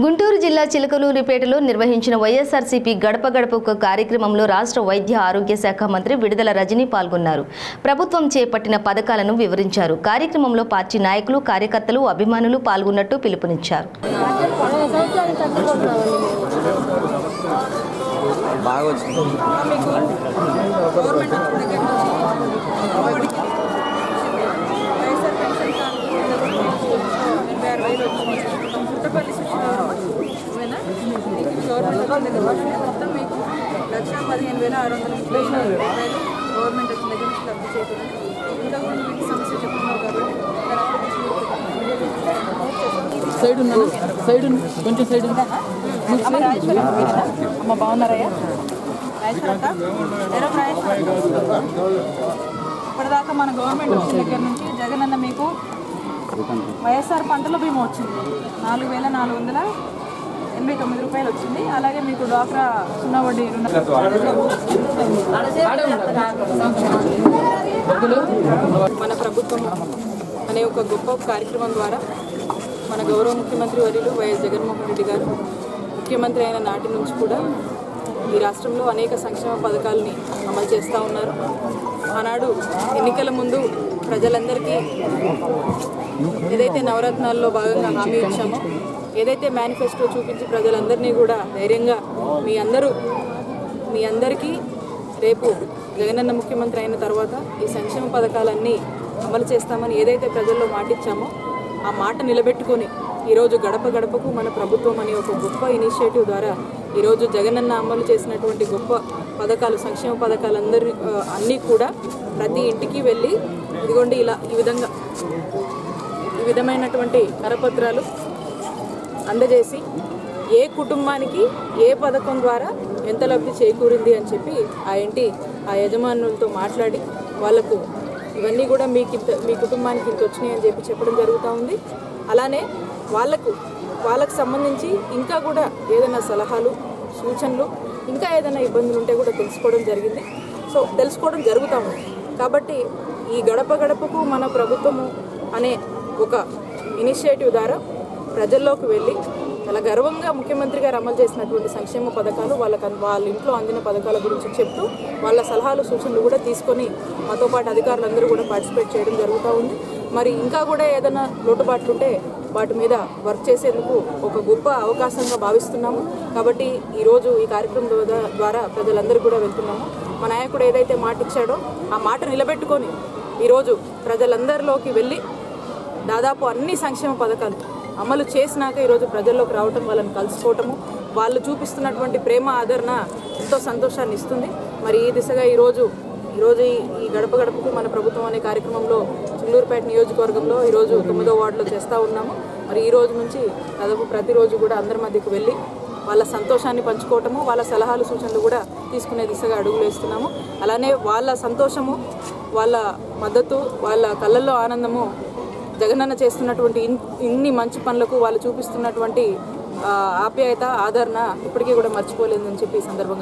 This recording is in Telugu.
గుంటూరు జిల్లా చిలకలూరిపేటలో నిర్వహించిన వైఎస్ఆర్సీపీ గడప గడపకు కార్యక్రమంలో రాష్ట్ర వైద్య ఆరోగ్య శాఖ మంత్రి విడుదల రజనీ పాల్గొన్నారు. ప్రభుత్వం చేపట్టిన పథకాలను వివరించారు. కార్యక్రమంలో పార్టీ నాయకులు కార్యకర్తలు అభిమానులు పాల్గొన్నట్టు పిలుపునిచ్చారు. బాగా వచ్చింది వైఎస్ఆర్ పెన్షన్ కానుక ఎనభై ఆరు వేలు వచ్చింది పుట్టపల్లి శిక్షణ మీకు గవర్నమెంట్ వచ్చిన దగ్గర నుంచి మొత్తం మీకు లక్ష పదిహేను వేల ఆరు వందల ముప్పై నాలుగు రూపాయలు గవర్నమెంట్ వచ్చిన దగ్గర నుంచి లబ్ధి చేకూరింది ఇంకా కూడా మీకు సమస్య చెప్తున్నావు కాబట్టి సైడ్ ఉన్నాను సైడ్ ఉంది. కొంచెం సైడ్ ఉంది. అమ్మ బాగున్నారయ్యా? ఇప్పటిదాకా మన గవర్నమెంట్ వచ్చిన దగ్గర నుంచి జగన్ అన్న మీకు వైఎస్ఆర్ పంటల బీమా వచ్చింది. నాలుగు వేల నాలుగు వందల ఎనభై తొమ్మిది రూపాయలు వచ్చింది. అలాగే మీకు డ్వాక్రా సున్నా వడ్డీ మన ప్రభుత్వం అనే ఒక గొప్ప కార్యక్రమం ద్వారా మన గౌరవ ముఖ్యమంత్రి వర్యులు వైఎస్ జగన్మోహన్ రెడ్డి గారు ముఖ్యమంత్రి అయిన నాటి నుంచి కూడా ఈ రాష్ట్రంలో అనేక సంక్షేమ పథకాలని అమలు చేస్తూ ఉన్నారు. ఆనాడు ఎన్నికల ముందు ప్రజలందరికీ ఏదైతే నవరత్నాల్లో భాగంగా హామీ ఇచ్చామో ఏదైతే మేనిఫెస్టో చూపించి ప్రజలందరినీ కూడా ధైర్యంగా మీ అందరూ మీ అందరికీ రేపు జగనన్న ముఖ్యమంత్రి అయిన తర్వాత ఈ సంక్షేమ పథకాలన్నీ అమలు చేస్తామని ఏదైతే ప్రజల్లో మాటిచ్చామో ఆ మాట నిలబెట్టుకొని ఈరోజు గడప గడపకు మన ప్రభుత్వం అనే ఒక గొప్ప ఇనిషియేటివ్ ద్వారా ఈరోజు జగనన్న అమలు చేసినటువంటి గొప్ప పథకాలు సంక్షేమ పథకాలు అందరి అన్నీ కూడా ప్రతి ఇంటికి వెళ్ళి ఇదిగోండి ఇలా ఈ విధంగా ఈ విధమైనటువంటి కరపత్రాలు అందజేసి ఏ కుటుంబానికి ఏ పథకం ద్వారా ఎంత లబ్ధి చేకూరింది అని చెప్పి ఆ ఇంటి ఆ యజమానులతో మాట్లాడి వాళ్ళకు ఇవన్నీ కూడా మీకు ఇంత మీ కుటుంబానికి ఇంత వచ్చినాయి అని చెప్పి చెప్పడం జరుగుతూ ఉంది. అలానే వాళ్ళకు వాళ్ళకు సంబంధించి ఇంకా కూడా ఏదైనా సలహాలు సూచనలు ఇంకా ఏదైనా ఇబ్బందులు ఉంటే కూడా తెలుసుకోవడం జరిగింది. సో తెలుసుకోవడం జరుగుతూ ఉంది. కాబట్టి ఈ గడప గడపకు మన ప్రభుత్వము అనే ఒక ఇనిషియేటివ్ ద్వారా ప్రజల్లోకి వెళ్ళి చాలా గర్వంగా ముఖ్యమంత్రి గారు అమలు చేసినటువంటి సంక్షేమ పథకాలు వాళ్ళకి వాళ్ళ ఇంట్లో అందిన పథకాల గురించి చెప్తూ వాళ్ళ సలహాలు సూచనలు కూడా తీసుకొని మాతో పాటు అధికారులందరూ కూడా పార్టిసిపేట్ చేయడం జరుగుతూ ఉంది. మరి ఇంకా కూడా ఏదైనా లోటుబాట్లు ఉంటే వాటి మీద వర్క్ చేసేందుకు ఒక గొప్ప అవకాశంగా భావిస్తున్నాము. కాబట్టి ఈరోజు ఈ కార్యక్రమం ద్వారా ప్రజలందరూ కూడా వెళ్తున్నాము. మా నాయకుడు ఏదైతే మాట ఇచ్చాడో ఆ మాట నిలబెట్టుకొని ఈరోజు ప్రజలందరిలోకి వెళ్ళి దాదాపు అన్ని సంక్షేమ పథకాలు అమలు చేసినాక ఈరోజు ప్రజల్లోకి రావటం వాళ్ళని కలుసుకోవటము వాళ్ళు చూపిస్తున్నటువంటి ప్రేమ ఆదరణ ఎంతో సంతోషాన్ని ఇస్తుంది. మరి ఈ దిశగా ఈరోజు ఈరోజు ఈ గడప గడపకు మన ప్రభుత్వం అనే కార్యక్రమంలో చిల్లూరుపేట నియోజకవర్గంలో ఈరోజు తొమ్మిదో వార్డులో చేస్తూ ఉన్నాము. మరి ఈ రోజు నుంచి దాదాపు ప్రతిరోజు కూడా అందరి మధ్యకు వెళ్ళి వాళ్ళ సంతోషాన్ని పంచుకోవటము వాళ్ళ సలహాలు సూచనలు కూడా తీసుకునే దిశగా అడుగులు వేస్తున్నాము. అలానే వాళ్ళ సంతోషము వాళ్ళ మద్దతు వాళ్ళ కళ్ళల్లో ఆనందము జగనన్న చేస్తున్నటువంటి ఇన్ని మంచి పనులకు వాళ్ళు చూపిస్తున్నటువంటి ఆ, ఆప్యాయత ఆదరణ ఇప్పటికీ కూడా మర్చిపోలేదని చెప్పి ఈ సందర్భంగా